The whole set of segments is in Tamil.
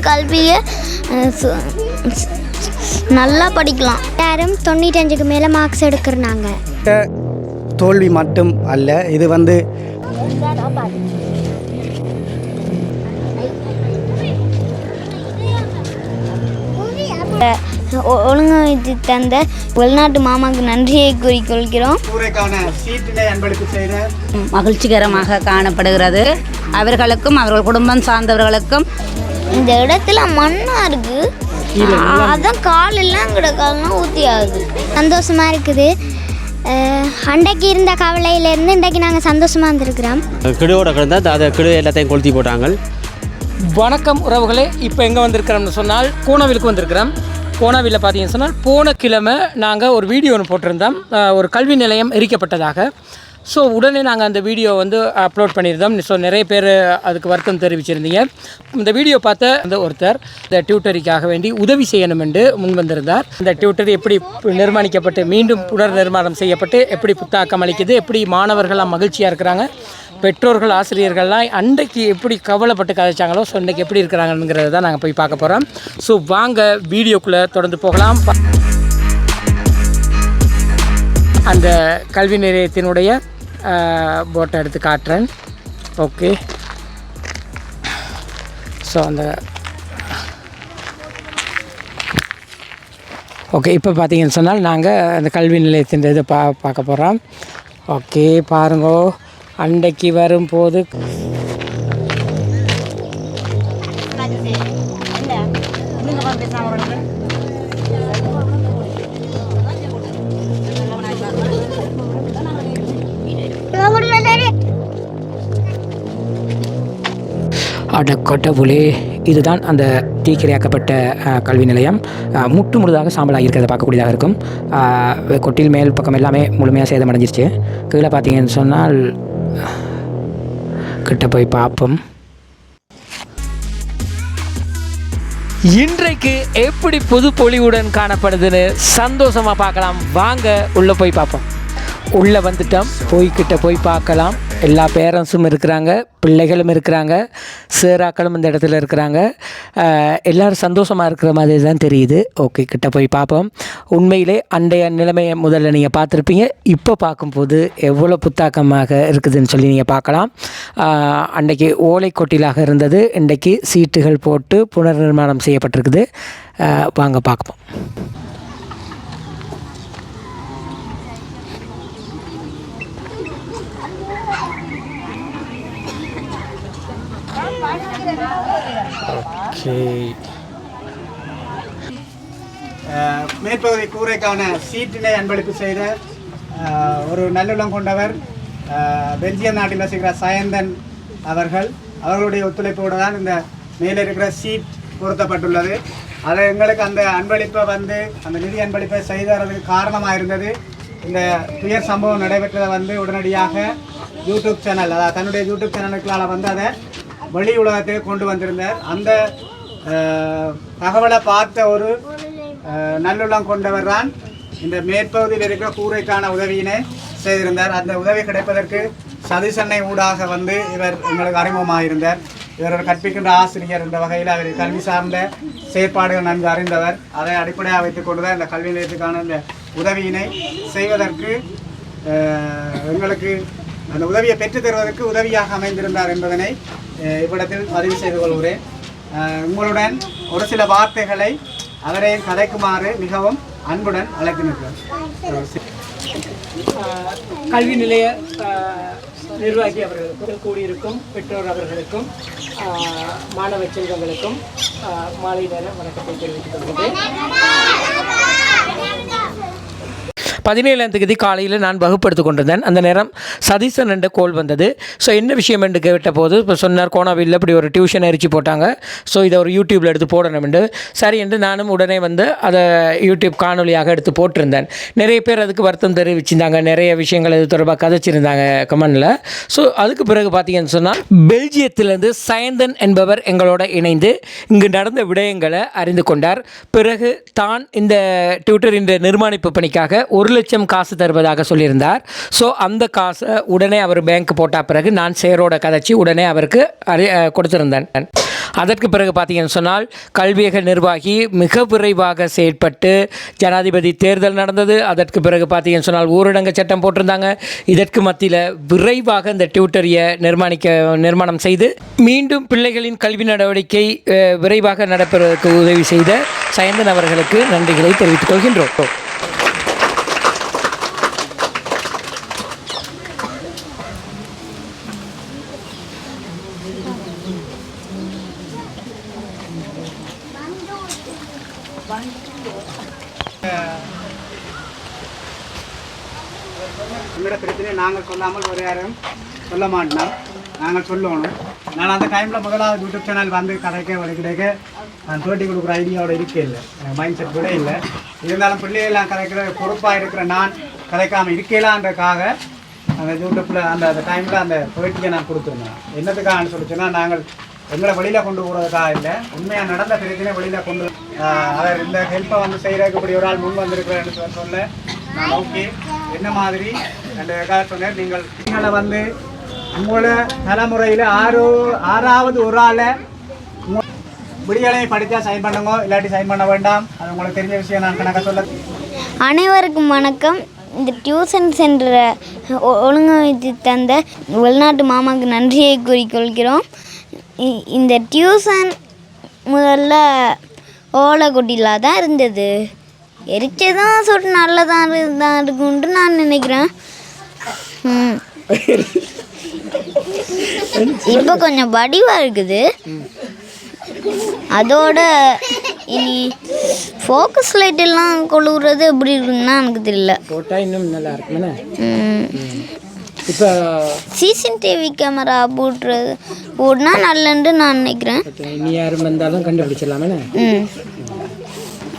கல்வியை நல்லா படிக்கலாம். யாரும் தொண்ணூற்றஞ்சுக்கு மேலே மார்க்ஸ் எடுக்கிறனாங்க. தோல்வி மட்டும் அல்ல இது வந்து ஒ- ஒழுங்கமைத்து தந்த வெளிநாட்டு மாமாவுக்கு நன்றியை கூறிக்கொள்கிறோம். அன்பளிப்பு செய்த மகிழ்ச்சிகரமாக காணப்படுகிறது. அவர்களுக்கும் அவர்கள் குடும்பம் சார்ந்தவர்களுக்கும் இந்த இடத்துல மண்ணா இருக்கு. அதான் கால் எல்லாம் கிடக்காலாம் ஊத்தி ஆகுது. சந்தோஷமா இருக்குது. அன்றைக்கு இருந்த கவலையிலேருந்து இன்றைக்கு நாங்கள் சந்தோஷமாக இருந்திருக்கிறோம். கிடுவோட கிடந்தா அதை கிடு எல்லாத்தையும் கொளுத்தி போட்டாங்க. வணக்கம் உறவுகளே இப்போ எங்கே வந்திருக்கிறோம்னு சொன்னால் கோணவிலுக்கு வந்திருக்கிறோம். கோணவில்ல பார்த்தீங்கன்னு சொன்னால் போன கிழமை நாங்கள் ஒரு வீடியோ ஒன்று போட்டிருந்தோம். ஒரு கல்வி நிலையம் எரிக்கப்பட்டதாக. ஸோ உடனே நாங்கள் அந்த வீடியோ வந்து அப்லோட் பண்ணியிருந்தோம் ஸோ நிறைய பேர் அதுக்கு வருத்தம் தெரிவிச்சிருந்தீங்க. இந்த வீடியோ பார்த்த அந்த ஒருத்தர் இந்த டியூட்டரிக்காக வேண்டி உதவி செய்யணும் என்று முன் வந்திருந்தார் இந்த டியூட்டர் எப்படி நிர்மாணிக்கப்பட்டு மீண்டும் புனர் நிர்மாணம் செய்யப்பட்டு எப்படி புத்தாக்கம் அளிக்குது எப்படி மாணவர்கள்லாம் மகிழ்ச்சியாக இருக்கிறாங்க பெற்றோர்கள் ஆசிரியர்கள்லாம் அன்றைக்கு எப்படி கவலைப்பட்டு கதைச்சாங்களோ ஸோ இன்றைக்கி எப்படி இருக்கிறாங்கங்கிறத தான் நாங்கள் போய் பார்க்க போகிறோம் ஸோ வாங்க வீடியோக்குள்ளே தொடர்ந்து போகலாம். அந்த கல்வி நிலையத்தினுடைய போட்டை எடுத்து காட்டுறேன். ஓகே ஸோ அந்த ஓகே இப்போ பார்த்தீங்கன்னு சொன்னால் நாங்கள் அந்த கல்வி நிலையத்தின் இதை பா பார்க்க போகிறோம் ஓகே பாருங்கோ. அன்றைக்கு வரும்போது அடக்கொட்டபுலே இதுதான் அந்த தீக்கிரையாக்கப்பட்ட கல்வி நிலையம். முட்டு முழுதாக சாம்பலாக இருக்கிறத பார்க்கக்கூடியதாக இருக்கும். கொட்டில் மேல் பக்கம் எல்லாமே முழுமையாக சேதமடைஞ்சிருச்சு. கீழே பார்த்தீங்கன்னு சொன்னால் கிட்ட போய் பார்ப்போம். இன்றைக்கு எப்படி புது பொலிவுடன் காணப்படுதுன்னு சந்தோஷமாக பார்க்கலாம். வாங்க உள்ளே போய் பார்ப்போம். உள்ளே வந்துட்டோம் போய்கிட்ட போய் பார்க்கலாம். எல்லா பேரண்ட்ஸும் இருக்கிறாங்க பிள்ளைகளும் இருக்கிறாங்க சேராக்களும் இந்த இடத்துல இருக்கிறாங்க. எல்லோரும் சந்தோஷமாக இருக்கிற மாதிரி தான் தெரியுது. ஓகே கிட்ட போய் பார்ப்போம். உண்மையிலே அண்டைய நிலைமையை முதல்ல நீங்கள் பார்த்துருப்பீங்க. இப்போ பார்க்கும்போது எவ்வளோ புத்தாக்கமாக இருக்குதுன்னு சொல்லி நீங்கள் பார்க்கலாம். அன்றைக்கி அன்றைக்கு ஓலை கொட்டிலாக இருந்தது. இன்றைக்கு சீட்டுகள் போட்டு புனர் நிர்மாணம் செய்யப்பட்டிருக்குது வாங்க பார்ப்போம். ஓகே. மேற்பகுதி கூரைக்கான சீட்டினை அன்பளிப்பு செய்த ஒரு நல்லுள்ளம் கொண்டவர் பெல்ஜியம் நாட்டில் வசிக்கிற சயந்தன் அவர்கள். அவர்களுடைய ஒத்துழைப்போடு தான் இந்த மேலே இருக்கிற சீட் பொருத்தப்பட்டுள்ளது. அது எங்களுக்கு அந்த அன்பளிப்பை வந்து அந்த நிதி அன்பளிப்பை செய்தறதுக்கு காரணமாக இருந்தது இந்த துயர் சம்பவம் நடைபெற்றதை வந்து உடனடியாக யூடியூப் சேனல் அதாவது தன்னுடைய யூடியூப் சேனலுக்களால் வந்து அதை வெளி உலகத்துக்கு கொண்டு வந்திருந்தார். அந்த தகவலை பார்த்த ஒரு நல்லுள்ளம் கொண்டவர் தான் இந்த மேற்பகுதியில் இருக்கிற கூரைக்கான உதவியினை செய்திருந்தார். அந்த உதவி கிடைப்பதற்கு சதிசன்னை ஊடாக வந்து இவர் எங்களுக்கு அறிமுகமாக இருந்தார் இவர் ஒரு கற்பிக்கின்ற ஆசிரியர் என்ற வகையில் அவர் கல்வி சார்ந்த செயற்பாடுகள் நன்கு அறிந்தவர். அதை அடிப்படையாக வைத்துக் கொண்டுதான் இந்த கல்வி நிலையத்துக்கான இந்த உதவியினை செய்வதற்கு எங்களுக்கு அந்த உதவியை பெற்றுத் தருவதற்கு உதவியாக அமைந்திருந்தார் என்பதனை இவ்விடத்தில் பதிவு செய்து கொள்கிறேன். உங்களுடன் ஒரு சில வார்த்தைகளை அவரை கதைக்குமாறு மிகவும் அன்புடன் அழைத்து நிற்கிறேன் கல்வி நிலைய நிர்வாகி அவர்களுக்கும் கூடியிருக்கும் பெற்றோர் அவர்களுக்கும் மாணவ செல்வங்களுக்கும் மாலை நேரம் வணக்கத்தை தெரிவித்துக் கொள்கிறேன். பதினேழாம் தேதி காலையில் நான் வகுப்படுத்து கொண்டிருந்தேன். அந்த நேரம் சதீசன் என்ற கோல் வந்தது. ஸோ என்ன விஷயம் என்று கேட்ட போது இப்போ சொன்னார் கோணாவில் இப்படி ஒரு டியூஷன் எரிச்சு போட்டாங்க. ஸோ இதை ஒரு யூடியூப்பில் எடுத்து போடணும் என்று. சரி என்று நானும் உடனே வந்து அதை யூடியூப் காணொலியாக எடுத்து போட்டிருந்தேன். நிறைய பேர் அதுக்கு வருத்தம் தெரிவிச்சிருந்தாங்க. நிறைய விஷயங்கள் இது தொடர்பாக கதைச்சிருந்தாங்க கமெண்டில் ஸோ அதுக்கு பிறகு பார்த்தீங்கன்னு சொன்னால் பெல்ஜியத்திலிருந்து சயந்தன் என்பவர் எங்களோட இணைந்து இங்கு நடந்த விடயங்களை அறிந்து கொண்டார். பிறகு தான் இந்த ட்விட்டரின் இந்த நிர்மாணிப்பு பணிக்காக ஒரு லட்சம் காசு தருவதாக சொல்லியிருந்தார். ஸோ அந்த காசை உடனே அவர் பேங்க் போட்ட பிறகு நான் சேரோட கதைச்சி உடனே அவருக்கு அறி கொடுத்துருந்தேன் கொடுத்திருந்தேன். அதற்கு பிறகு பார்த்தீங்கன்னு சொன்னால் கல்வியக நிர்வாகி மிக விரைவாக செயற்பட்டு ஜனாதிபதி தேர்தல் நடந்தது. அதற்கு பிறகு பார்த்தீங்கன்னு சொன்னால் ஊரடங்கு சட்டம் போட்டிருந்தாங்க. இதற்கு மத்தியில் விரைவாக இந்த டியூட்டரியை நிர்மாணிக்க நிர்மாணம் செய்து மீண்டும் பிள்ளைகளின் கல்வி நடவடிக்கை விரைவாக நடப்பதற்கு உதவி செய்த சயந்தன் அவர்களுக்கு நன்றிகளை தெரிவித்துக் கொள்கின்றோம். எங்களோட பிரச்சனையை நாங்கள் சொல்லாமல் ஒரு யாரும் சொல்ல மாட்டோம். நாங்கள் சொல்லணும். நான் அந்த டைமில் முதலாவது யூடியூப் சேனல் வந்து கதைக்க வலிக்கிடைக்க நான் பேட்டி கொடுக்குற ஐடியாவோட இருக்கே இல்லை. மைண்ட் செட் கூட இல்லை. இருந்தாலும் பிள்ளைகள்லாம் கதைக்கிற பொறுப்பாக இருக்கிற நான் கதைக்காமல் இருக்கலான்றக்காக அந்த யூடியூப்பில் அந்த அந்த டைமில் அந்த பேட்டியை நான் கொடுத்துருந்தேன். என்னத்துக்காகன்னு சொல்லிச்சுன்னா நாங்கள் எங்களை வெளியில் கொண்டு போகிறதுக்காக இல்லை. உண்மையாக நடந்த பிரச்சனை வெளியில் கொண்டு அதை இந்த ஹெல்ப்பை வந்து செய்கிறதுக்கு இப்படி ஒரு ஆள் முன் வந்திருக்கிறேன்னு சொல்ல நான் ஓகே. என்ன மாதிரி? ரெண்டு சொன்னேன் நீங்கள் நீங்களை வந்து உங்களோட தலைமுறையில் ஆறு ஆறாவது ஒரு ஆளை உங்க- விடியலை படித்தா சைன் பண்ணுங்க இல்லாட்டி சைன் பண்ண வேண்டாம். அது உங்களுக்கு தெரிஞ்ச விஷயம். நான் கணக்க சொல்ல அனைவருக்கும் வணக்கம். இந்த டியூஷன் சென்ற ஒழுங்கமைத்து தந்த வெளிநாட்டு மாமாவுக்கு நன்றியை கூறிக்கொள்கிறோம். இந்த டியூஷன் முதல்ல ஓலைக்குட்டியில் தான் இருந்தது. எரிச்சதான் சொல்லிட்டு நல்லதான் தான் இருக்குன்ட்டு நான் நினைக்கிறேன். இப்போ கொஞ்சம் வடிவாக இருக்குது. அதோட இனி ஃபோக்கஸ் லைட் எல்லாம் கொழுவுறது எப்படி இருக்குன்னா எனக்கு தெரியல. போட்டால் இன்னும் நல்லா இருக்குமே. இப்போ சிசிடிவி கேமரா போட்டுறது போடனா நல்லன்னு நான் நினைக்கிறேன். இனி யாரும் வந்தாலும் கண்டுபிடிச்சிடலாமே ம்.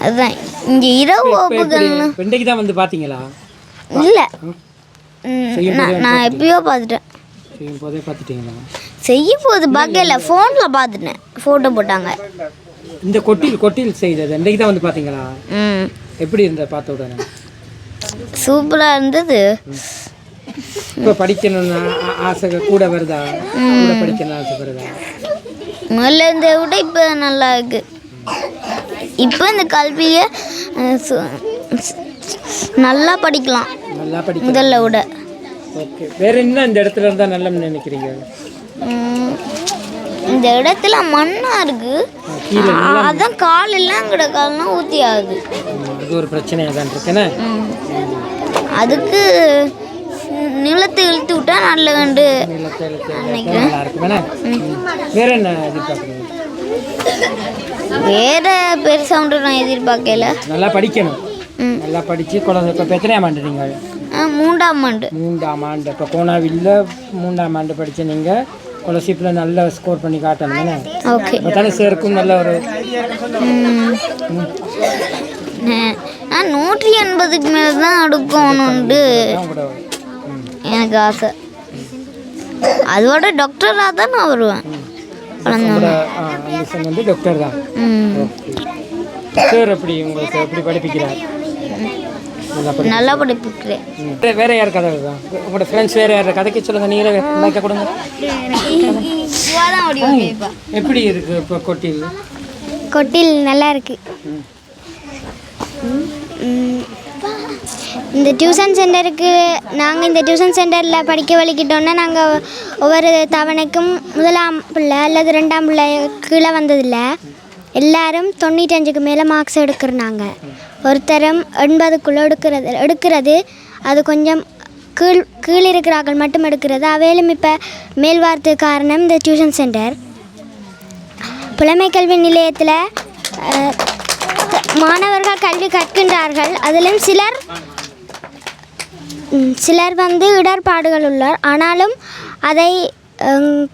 அதுதான் இங்கே இரவு வகுப்புகள் இன்றைக்கு தான் வந்து பார்த்தீங்களா? இல்லை. நான் எப்பயோ பார்த்துட்டேன். செய்யும் போதே பார்த்துட்டீங்களா? செய்ய போது பார்க்கல ஃபோனில் பார்த்துட்டேன். ஃபோட்டோ போட்டாங்க. இந்த கொட்டில் கொட்டில் செய்தது இன்றைக்கு தான் வந்து பார்த்தீங்களா? ம். எப்படி இருந்த பார்த்த உடனே? சூப்பராக இருந்தது. இப்போ படிக்கணும்னு ஆசை கூட வருதா? கூட படிக்கணும்னு ஆசை வருதா? முதல்ல இருந்ததை விட இப்போ நல்லா இருக்கு. இப்போ இந்த கல்வியை நல்லா படிக்கலாம். நல்லா படி முதல்ல விட. ஓகே. வேற என்ன இந்த இடத்துல இருந்தால் நல்ல நினைக்கிறீங்க? இந்த இடத்துல மண்ணாக இருக்கு. கீழே அ- அதான் காலெல்லாம் கிடக்காலாம் ஊற்றி ஆகுது அது ஒரு பிரச்சனையாக தான் இருக்குன்னு. அதுக்கு நிலத்தை இழுத்து விட்டா நல்ல கண்டு நினைக்கிறேன். வேற என்ன எதிர்பார்க்குறீங்க? வேற பெருசாக ஒன்றும் நான் எதிர்பார்க்கல. நல்லா படிக்கணும். நல்லா படித்து குழந்தை இப்போ எத்தனையாம் ஆண்டு நீங்கள் மூன்றாம் ஆண்டு. மூன்றாம் ஆண்டு. இப்போ கோனாவில்ல மூன்றாம் ஆண்டு படித்த நீங்கள் ஸ்காலர்ஷிப்பில் நல்லா ஸ்கோர் பண்ணி காட்டணும் ஓகே. தானே சேர்க்கும் நல்ல ஒரு நான் நூற்றி எண்பதுக்கு மேலே தான் ம். எனக்கு ஆசை. அதோட டாக்டராக தான் நான் வருவேன். அம்மிஷன் வந்து டாக்டர் தான். சார் எப்படி உங்களுக்கு எப்படி படிப்பிக்கிறார்? நல்லா படி நல்லா படிப்புக்கிறேன். வேற- யார் கதை தான் உங்களோட ஃப்ரெண்ட்ஸ் வேற யார்? கதைக்க சொல்லுங்க நீங்களே லைக்க கொடுங்க. எப்படி இருக்கு இப்போ கொட்டில்? கொட்டில் நல்லா இருக்கு. இந்த டியூஷன் சென்டருக்கு நாங்கள் இந்த டியூஷன் சென்டரில் படிக்க வலிக்கிட்டோன்னா நாங்கள் ஒவ்வொரு தவணைக்கும் முதலாம் பிள்ளை அல்லது ரெண்டாம் பிள்ளை கீழே வந்ததில்லை. எல்லாரும் தொண்ணூற்றஞ்சுக்கு மேலே மார்க்ஸ் எடுக்கிறாங்க ஒருத்தரும் எண்பதுக்குள்ளே எடுக்கிறது எடுக்கிறது. அது கொஞ்சம் கீழ் கீழ் இருக்கிறார்கள் மட்டும் எடுக்கிறது. அவையிலும் இப்போ மேல்வார்த்து காரணம் இந்த டியூஷன் சென்டர். புலமை கல்வி நிலையத்தில் மாணவர்கள் கல்வி கற்கின்றார்கள். அதிலும் சிலர் சிலர் வந்து இடர்பாடுகள் உள்ளார். ஆனாலும் அதை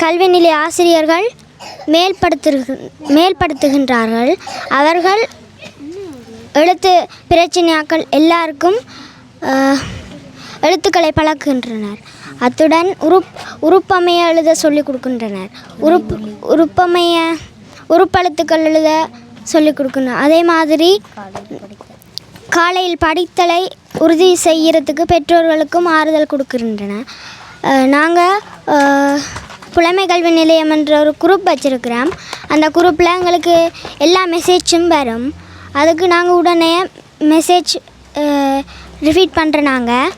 கல்வி நிலைய ஆசிரியர்கள் மேல்படுத்து மேல்படுத்துகின்றார்கள். அவர்கள் எழுத்து பிரச்சனையாக்கள் எல்லாருக்கும் எழுத்துக்களை பழக்குகின்றனர். அத்துடன் உருப் உருப்பமைய எழுத சொல்லிக் கொடுக்கின்றனர். உருப் உருப்பமைய உருப்பெழுத்துக்கள் எழுத சொல்லிக் கொடுக்கணும். அதே மாதிரி காலையில் படித்தலை உறுதி செய்கிறதுக்கு பெற்றோர்களுக்கும் ஆறுதல் கொடுக்கின்றன. நாங்கள் புலமை கல்வி நிலையம் என்ற ஒரு குரூப் வச்சுருக்கிறோம். அந்த குரூப்பில் எங்களுக்கு எல்லா மெசேஜும் வரும். அதுக்கு நாங்கள் உடனே மெசேஜ் ரிப்பீட் பண்ணுற நாங்கள்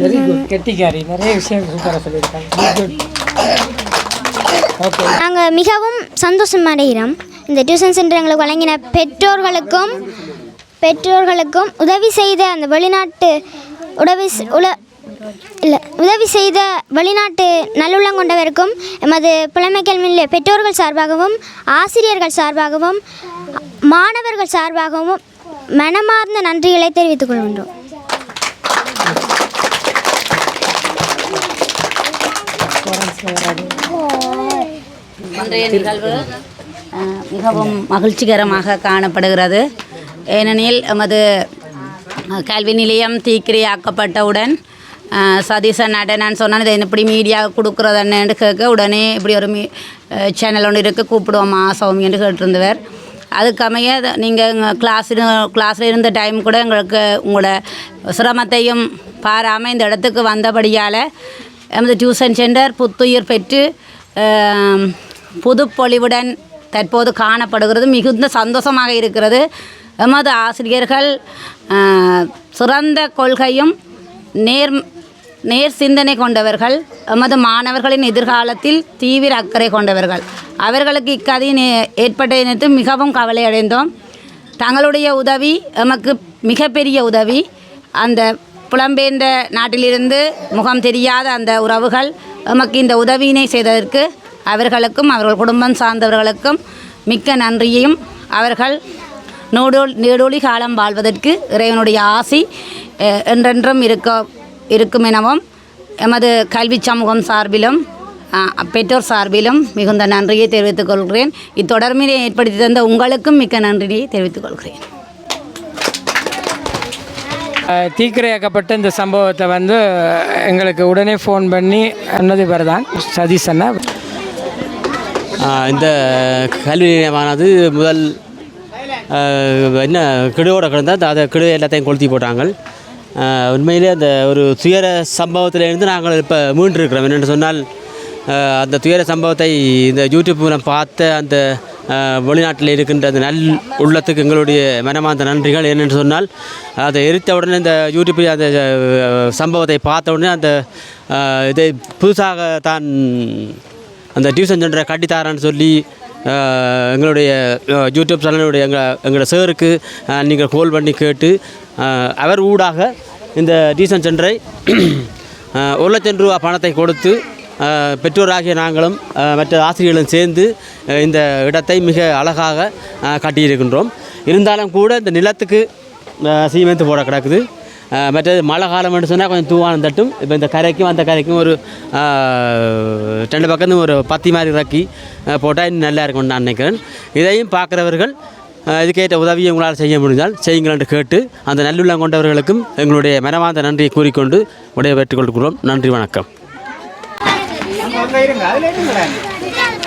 வெரி குட் கெட்டிக்காரி. நிறைய விஷயம் சொல்லியிருக்காங்க. நாங்கள் மிகவும் சந்தோஷம் அடைகிறோம் இந்த டியூஷன் சென்டர் எங்களுக்கு வழங்கின பெற்றோர்களுக்கும் பெற்றோர்களுக்கும் உதவி செய்த அந்த வெளிநாட்டு உதவி உல இல்லை உதவி செய்த வெளிநாட்டு நல்லுள்ளம் கொண்டவருக்கும் எமது புலமை கல்வி நிலைய பெற்றோர்கள் சார்பாகவும் ஆசிரியர்கள் சார்பாகவும் மாணவர்கள் சார்பாகவும் மனமார்ந்த நன்றிகளை தெரிவித்துக் கொள்கின்றோம். இன்றைய நிகழ்வு மிகவும் மகிழ்ச்சிகரமாக காணப்படுகிறது. ஏனெனில் எமது கல்வி நிலையம் தீக்கிரையாக்கப்பட்டவுடன் சதீசன் அட நான் சொன்னேன் இதை எப்படி மீடியா கொடுக்குறதுன்னு கேட்க உடனே இப்படி ஒரு மீ சேனல் ஒன்று இருக்குது கூப்பிடுவோம்மா சௌமி என்று கேட்டிருந்தவர். அதுக்கமைய நீங்கள் கிளாஸ் கிளாஸில் இருந்த டைம் கூட எங்களுக்கு உங்களோட சிரமத்தையும் பாராமல் இந்த இடத்துக்கு வந்தபடியால் எமது டியூஷன் சென்டர் புத்துயிர் பெற்று புதுப்பொழிவுடன் தற்போது காணப்படுகிறது மிகுந்த சந்தோஷமாக இருக்கிறது. எமது ஆசிரியர்கள் சிறந்த கொள்கையும் நேர் நேர் சிந்தனை கொண்டவர்கள் எமது மாணவர்களின் எதிர்காலத்தில் தீவிர அக்கறை கொண்டவர்கள். அவர்களுக்கு இக்கதையின் நே- ஏற்பட்ட மிகவும் கவலையடைந்தோம் தங்களுடைய உதவி எமக்கு மிகப்பெரிய உதவி. அந்த புலம்பெயர்ந்த நாட்டிலிருந்து முகம் தெரியாத அந்த உறவுகள் எமக்கு இந்த உதவியினை செய்ததற்கு அவர்களுக்கும் அவர்கள் குடும்பம் சார்ந்தவர்களுக்கும் மிக்க நன்றியையும். அவர்கள் நூடோல் நீடோழி காலம் வாழ்வதற்கு இறைவனுடைய ஆசி என்றென்றும் இருக்க இருக்கும் எனவும் எமது கல்வி சமூகம் சார்பிலும் பெற்றோர் சார்பிலும் மிகுந்த நன்றியை தெரிவித்துக் கொள்கிறேன். இத்தொடர்பினை ஏற்படுத்தி தந்த உங்களுக்கும் மிக்க நன்றியை தெரிவித்துக் கொள்கிறேன். தீக்கிரையாக்கப்பட்ட இந்த சம்பவத்தை வந்து எங்களுக்கு உடனே ஃபோன் பண்ணி அன்னது தான் சதீஷ் அண்ணா. இந்த கல்வி நிலையமானது முதல் என்ன கிடுவோட கிடந்தால் அதை கிடு எல்லாத்தையும் கொளுத்தி போட்டாங்க உண்மையிலே அந்த ஒரு துயர சம்பவத்திலிருந்து நாங்கள் இப்போ மீண்டிருக்கிறோம். என்னென்னு சொன்னால் அந்த துயர சம்பவத்தை இந்த யூடியூப் மூலம் பார்த்த அந்த வெளிநாட்டில் இருக்கின்ற அந்த நல் உள்ளத்துக்கு எங்களுடைய மனமார்ந்த நன்றிகள். என்னென்னு சொன்னால் அதை எரித்த உடனே இந்த யூடியூப்பில் அந்த சம்பவத்தை பார்த்த உடனே அந்த இதை புதுசாக தான் அந்த டியூஷன் சென்டரை கட்டித்தாரன்னு சொல்லி எங்களுடைய யூடியூப் சேனலுடைய எங்கள் எங்களோட சேருக்கு நீங்கள் கோல் பண்ணி கேட்டு அவர் ஊடாக இந்த டியூஷன் சென்டரை ஒரு லட்சம் ரூபா பணத்தை கொடுத்து பெற்றோராகிய நாங்களும் மற்ற ஆசிரியர்களும் சேர்ந்து இந்த இடத்தை மிக அழகாக கட்டியிருக்கின்றோம். இருந்தாலும் கூட இந்த நிலத்துக்கு சீமெந்து போட கிடக்குது. மற்றது மழை காலம்னு சொன்னால் கொஞ்சம் தூவானம் தட்டும். இப்போ இந்த கரைக்கும் அந்த கரைக்கும் ஒரு ரெண்டு பக்கம் ஒரு பத்தி மாதிரி இறக்கி போட்டால் இன்னும் நல்லா இருக்கும்னு நான் நினைக்கிறேன். இதையும் பார்க்குறவர்கள் இதுக்கேற்ற உதவியை உங்களால் செய்ய முடிஞ்சால் செய்யுங்கள் என்று கேட்டு அந்த நல்லுள்ளம் கொண்டவர்களுக்கும் எங்களுடைய மனமார்ந்த நன்றியை கூறிக்கொண்டு உடைய பெற்றுக் கொள்கிறோம். நன்றி வணக்கம்.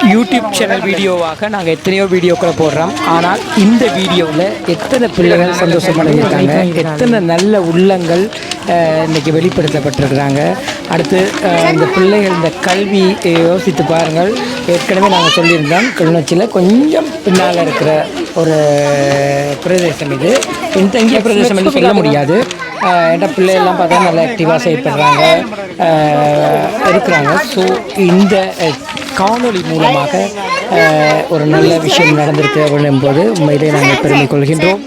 யூடியூப் சேனல் வீடியோவாக நாங்கள் எத்தனையோ வீடியோக்களை போடுறோம். ஆனால் இந்த வீடியோவில் எத்தனை பிள்ளைகள் சந்தோஷமடைஞ்சிருக்காங்க எத்தனை நல்ல உள்ளங்கள் அஹ், இன்னைக்கு வெளிப்படுத்தப்பட்டிருக்கிறாங்க. அடுத்து இந்த பிள்ளைகள் இந்த கல்வி யோசித்து பாருங்கள். ஏற்கனவே நாங்கள் சொல்லியிருந்தோம் கிளிநொச்சியில் கொஞ்சம் பின்னால் இருக்கிற ஒரு பிரதேசம் இது. பின்தங்கிய பிரதேசம் என்று சொல்ல முடியாது. ஏன்னா பிள்ளைகள்லாம் பார்த்தா நல்லா ஆக்டிவாக செயல்படுறாங்க. இருக்கிறாங்க. ஸோ இந்த காணொளி மூலமாக ஒரு நல்ல விஷயம் நடந்திருக்கு அப்படின்னும் போது உண்மையிலே நாங்கள் பெருமை கொள்கின்றோம்.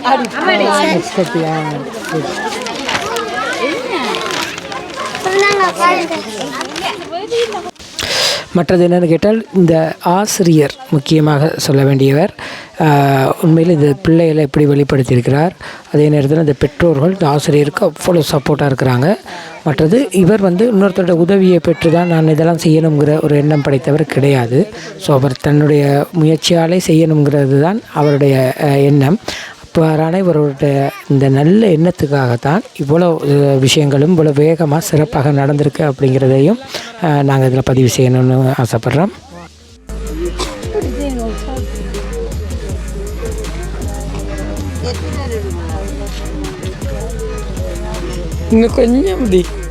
மற்றது என்னென்னு கேட்டால் இந்த ஆசிரியர் முக்கியமாக சொல்ல வேண்டியவர் உண்மையில் இந்த பிள்ளைகளை எப்படி வெளிப்படுத்தியிருக்கிறார் அதே நேரத்தில் இந்த பெற்றோர்கள் இந்த ஆசிரியருக்கு அவ்வளோ சப்போர்ட்டாக இருக்கிறாங்க. மற்றது இவர் வந்து இன்னொருத்தரோட உதவியை பெற்று தான் நான் இதெல்லாம் செய்யணுங்கிற ஒரு எண்ணம் படைத்தவர் கிடையாது. ஸோ அவர் தன்னுடைய முயற்சியாலே செய்யணுங்கிறது தான் அவருடைய எண்ணம். இப்போ இவருடைய இந்த நல்ல எண்ணத்துக்காகத்தான் இவ்வளோ விஷயங்களும் இவ்வளோ வேகமாக சிறப்பாக நடந்திருக்கு அப்படிங்கிறதையும் நாங்கள் இதில் பதிவு செய்யணும்னு ஆசைப்பட்றோம். இன்னும் கொஞ்சம் முடியும்